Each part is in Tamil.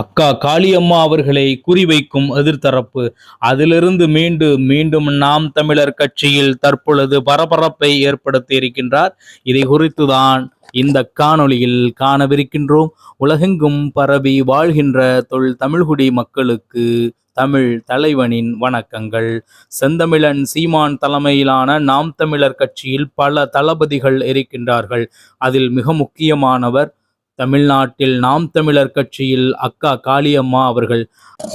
அக்கா காளியம்மா அவர்களை குறிவைக்கும் எதிர்த்தரப்பு. அதிலிருந்து மீண்டு மீண்டும் நாம் தமிழர் கட்சியில் தற்பொழுது பரபரப்பை ஏற்படுத்தி இருக்கின்றார். இதை குறித்துதான் இந்த காணொளியில் காணவிருக்கின்றோம். உலகெங்கும் பரவி வாழ்கின்ற தொல் தமிழ்குடி மக்களுக்கு தமிழ் தலைவனின் வணக்கங்கள். செந்தமிழன் சீமான் தலைமையிலான நாம் தமிழர் கட்சியில் பல தளபதிகள் இருக்கின்றார்கள். அதில் மிக முக்கியமானவர் தமிழ்நாட்டில் நாம் தமிழர் கட்சியில் அக்கா காளியம்மா அவர்கள்.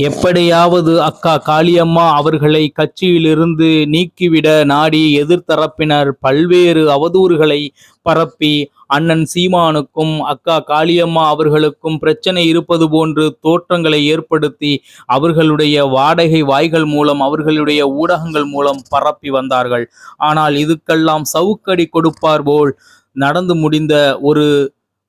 எப்படியாவது அக்கா காளியம்மா அவர்களை கட்சியிலிருந்து நீக்கிவிட நாடி எதிர்த்தரப்பினர் பல்வேறு அவதூறுகளை பரப்பி அண்ணன் சீமானுக்கும் அக்கா காளியம்மா அவர்களுக்கும் பிரச்சனை இருப்பது போன்று தோற்றங்களை ஏற்படுத்தி அவர்களுடைய வாடகை வாய்கள் மூலம் அவர்களுடைய ஊடகங்கள் மூலம் பரப்பி வந்தார்கள். ஆனால் இதுக்கெல்லாம் சவுக்கடி கொடுப்பார் போல் நடந்து முடிந்த ஒரு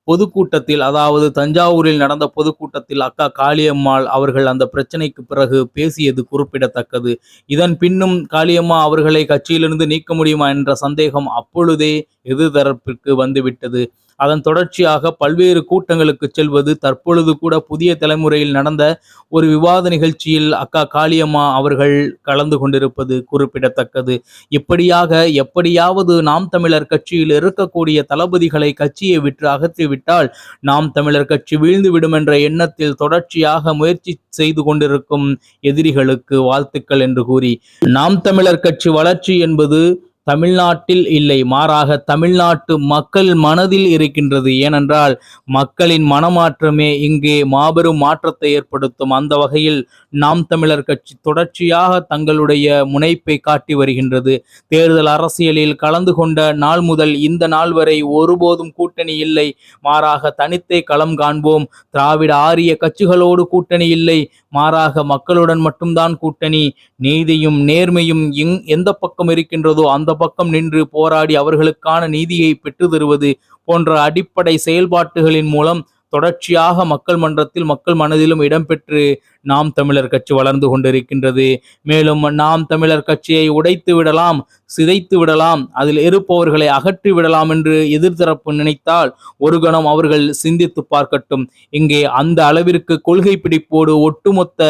பொதுக்கூட்டத்தில் அதாவது தஞ்சாவூரில் நடந்த பொதுக்கூட்டத்தில் அக்கா காளியம்மாள் அவர்கள் அந்த பிரச்சனைக்கு பிறகு பேசியது குறிப்பிடத்தக்கது. இதன் பின்னும் காளியம்மா அவர்களை கட்சியிலிருந்து நீக்க முடியுமா என்ற சந்தேகம் அப்பொழுதே எதிர்தரப்பிற்கு வந்துவிட்டது. அதன் தொடர்ச்சியாக பல்வேறு கூட்டங்களுக்கு செல்வது. தற்பொழுது கூட புதிய தலைமுறையில் நடந்த ஒரு விவாத நிகழ்ச்சியில் அக்கா காளியம்மா அவர்கள் கலந்து கொண்டிருப்பது குறிப்பிடத்தக்கது. இப்படியாக எப்படியாவது நாம் தமிழர் கட்சியில் இருக்கக்கூடிய தளபதிகளை கட்சியை விற்று அகற்றிவிட்டால் நாம் தமிழர் கட்சி வீழ்ந்துவிடும் என்ற எண்ணத்தில் தொடர்ச்சியாக முயற்சி செய்து கொண்டிருக்கும் எதிரிகளுக்கு வாழ்த்துக்கள் என்று கூறி. நாம் தமிழர் கட்சி வளர்ச்சி என்பது தமிழ்நாட்டில் இல்லை. மாறாக தமிழ்நாட்டு மக்கள் மனதில் இருக்கின்றது. ஏனென்றால் மக்களின் மனமாற்றமே இங்கே மாபெரும் மாற்றத்தை ஏற்படுத்தும். அந்த வகையில் நாம் தமிழர் கட்சி தொடர்ச்சியாக தங்களுடைய முனைப்பை காட்டி வருகின்றது. தேர்தல் அரசியலில் கலந்து கொண்ட நாள் முதல் இந்த நாள் வரை ஒருபோதும் கூட்டணி இல்லை. மாறாக தனித்தே களம் காண்போம். திராவிட ஆரிய கட்சிகளோடு கூட்டணி இல்லை. மாறாக மக்களுடன் மட்டும்தான் கூட்டணி. நீதியும் நேர்மையும் எங் எந்த பக்கம் இருக்கின்றதோ அந்த பக்கம் நின்று போராடி அவர்களுக்கான நீதியை பெற்று தருவது போன்ற அடிப்படை செயல்பாட்டுகளின் மூலம் தொடர்ச்சியாக மக்கள் மன்றத்தில் மக்கள் மனதிலும் இடம்பெற்று நாம் தமிழர் கட்சி வளர்ந்து கொண்டிருக்கின்றது. மேலும் நாம் தமிழர் கட்சியை உடைத்து விடலாம் சிதைத்து விடலாம் அதில் இருப்பவர்களை அகற்றி விடலாம் என்று எதிர்த்தரப்பு நினைத்தால் ஒரு கணம் அவர்கள் சிந்தித்து பார்க்கட்டும். இங்கே அந்த அளவிற்கு கொள்கை பிடிப்போடு ஒட்டுமொத்த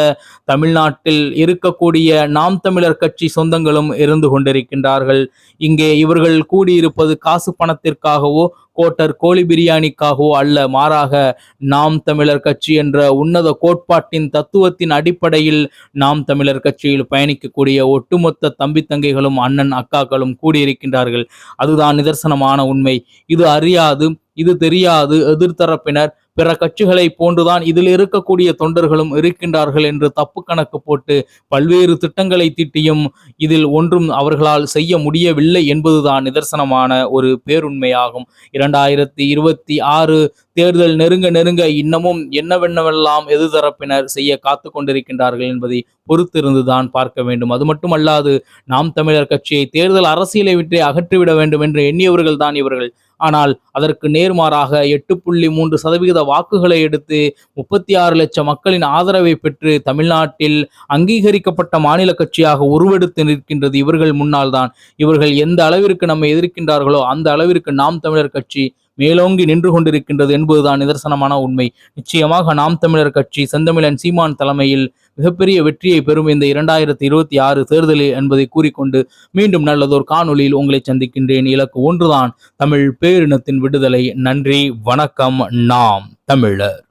தமிழ்நாட்டில் இருக்கக்கூடிய நாம் தமிழர் கட்சி சொந்தங்களும் இருந்து கொண்டிருக்கின்றார்கள். இங்கே இவர்கள் கூடியிருப்பது காசு பணத்திற்காகவோ கோட்டர் கோழி பிரியாணிக்காகவோ அல்ல மாறாக நாம் தமிழர் கட்சி என்ற உன்னத கோட்பாட்டின் தத்துவ தத்துவத்தின் அடிப்படையில் நாம் தமிழர் கட்சியில் பயணிக்கக்கூடிய ஒட்டுமொத்த தம்பி தங்கைகளும் அண்ணன் அக்காக்களும் கூடியிருக்கின்றார்கள். அதுதான் நிதர்சனமான உண்மை. இது அறியாது இது தெரியாது எதிர்த்தரப்பினர் பிற கட்சிகளை போன்றுதான் இதில் இருக்கக்கூடிய தொண்டர்களும் இருக்கின்றார்கள் என்று தப்பு கணக்கு போட்டு பல்வேறு திட்டங்களை தீட்டியும் இதில் ஒன்றும் அவர்களால் செய்ய முடியவில்லை என்பதுதான் நிதர்சனமான ஒரு பேருண்மையாகும். இரண்டாயிரத்தி இருபத்தி ஆறு தேர்தல் நெருங்க நெருங்க இன்னமும் என்னவென்னவெல்லாம் எதிர்தரப்பினர் செய்ய காத்து கொண்டிருக்கின்றார்கள் என்பதை பொறுத்திருந்துதான் பார்க்க வேண்டும். அது மட்டுமல்லாது நாம் தமிழர் கட்சியை தேர்தல் அரசியலை விட்டு அகற்றிவிட வேண்டும் என்று எண்ணியவர்கள் தான் இவர்கள். ஆனால் அதற்கு நேர்மாறாக எட்டு புள்ளி மூன்று சதவிகித வாக்குகளை எடுத்து முப்பத்தி ஆறு லட்சம் மக்களின் ஆதரவை பெற்று தமிழ்நாட்டில் அங்கீகரிக்கப்பட்ட மாநில கட்சியாக உருவெடுத்து நிற்கின்றது இவர்கள் முன்னால் தான் இவர்கள் எந்த அளவிற்கு நம்மை எதிர்க்கின்றார்களோ அந்த அளவிற்கு நாம் தமிழர் கட்சி மேலோங்கி நின்று கொண்டிருக்கின்றது என்பதுதான் நிதர்சனமான உண்மை. நிச்சயமாக நாம் தமிழர் கட்சி செந்தமிழன் சீமான் தலைமையில் மிகப்பெரிய வெற்றியை பெறும் இந்த இரண்டாயிரத்தி இருபத்தி ஆறு தேர்தலில் என்பதை கூறிக்கொண்டு மீண்டும் நல்லதோர் காணொலியில் உங்களை சந்திக்கின்றேன். இலக்கு ஒன்றுதான். தமிழ் பேரினத்தின் விடுதலை. நன்றி. வணக்கம். நாம் தமிழர்.